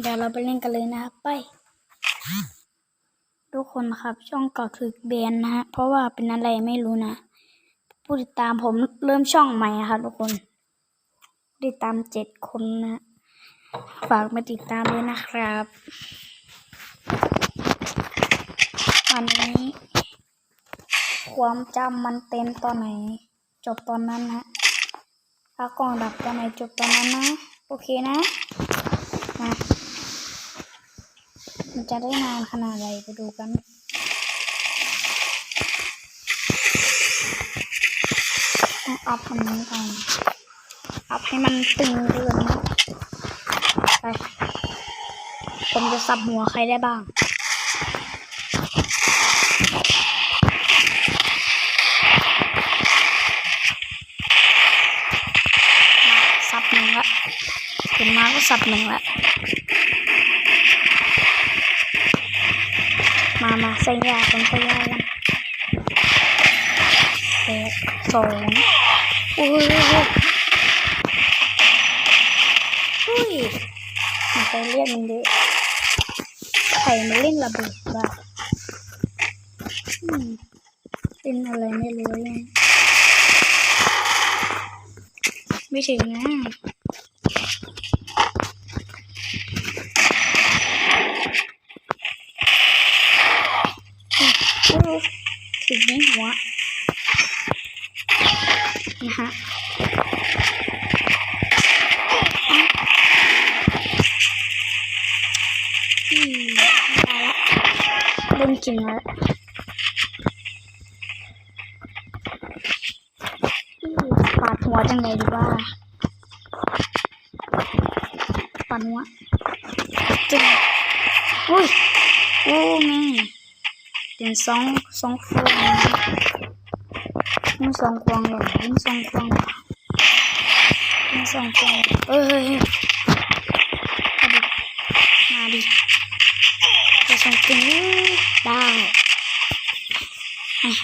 เดี๋ยวเราไปเล่นกันเลยนะครับไป ทุกคนครับ ช่องเก่าถึกแบนนะฮะเพราะว่าเป็นอะไรไม่รู้นะผู้ติดตามผมเริ่มช่องใหม่อะครับทุกคนติดตามเจ็ดคนนะฝากมาติดตามด้วยนะครับ วันนี้ ความจำมันเต็มตอนไหน จบตอนนั้นนะถ้ากล้องดับตอนไหนจบตอนนั้นนะ โอเคนะ มา มันจะได้นานขนาดไหนไปดูกันต้องอัพอันนี้ก่อนอัพให้มันตึงเกินนะไปผมจะสับหัวใครได้บ้างสับหนึ่งละขึ้นมาก็สับหนึ่งละ มามาใส่ยากันใส่ยากันแปดสองโอ้ยอุ้ยมันไปเรียกมันเยอะใครมาเล่นระเบิดบ้างเล่นอะไรไม่รู้เลยไม่ถึงนะโอ้ ถึงในหัวนะฮะอืมไม่ได้ละเริ่มกินแล้วปาดหัวจังเลยดีว่าปาดหัวจึงอุ้ยโอ้แม่ เป็นสองสองฟองมีสองฟองหรอมีสองฟองมีสองฟองเอ้ยเฮ้ยเฮ้ยมาดิจะส่งกินได้อะอืม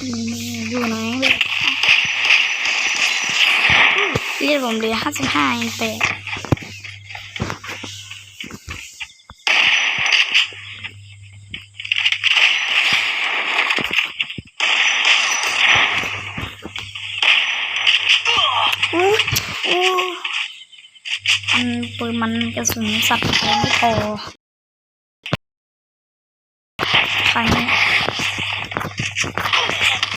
อืมอยู่ไหนเลยเรียกผมเลยห้าสิบห้าเองแต่ อู้อู้มันปืนมันกระสุนสัตว์ไม่พอครเนี้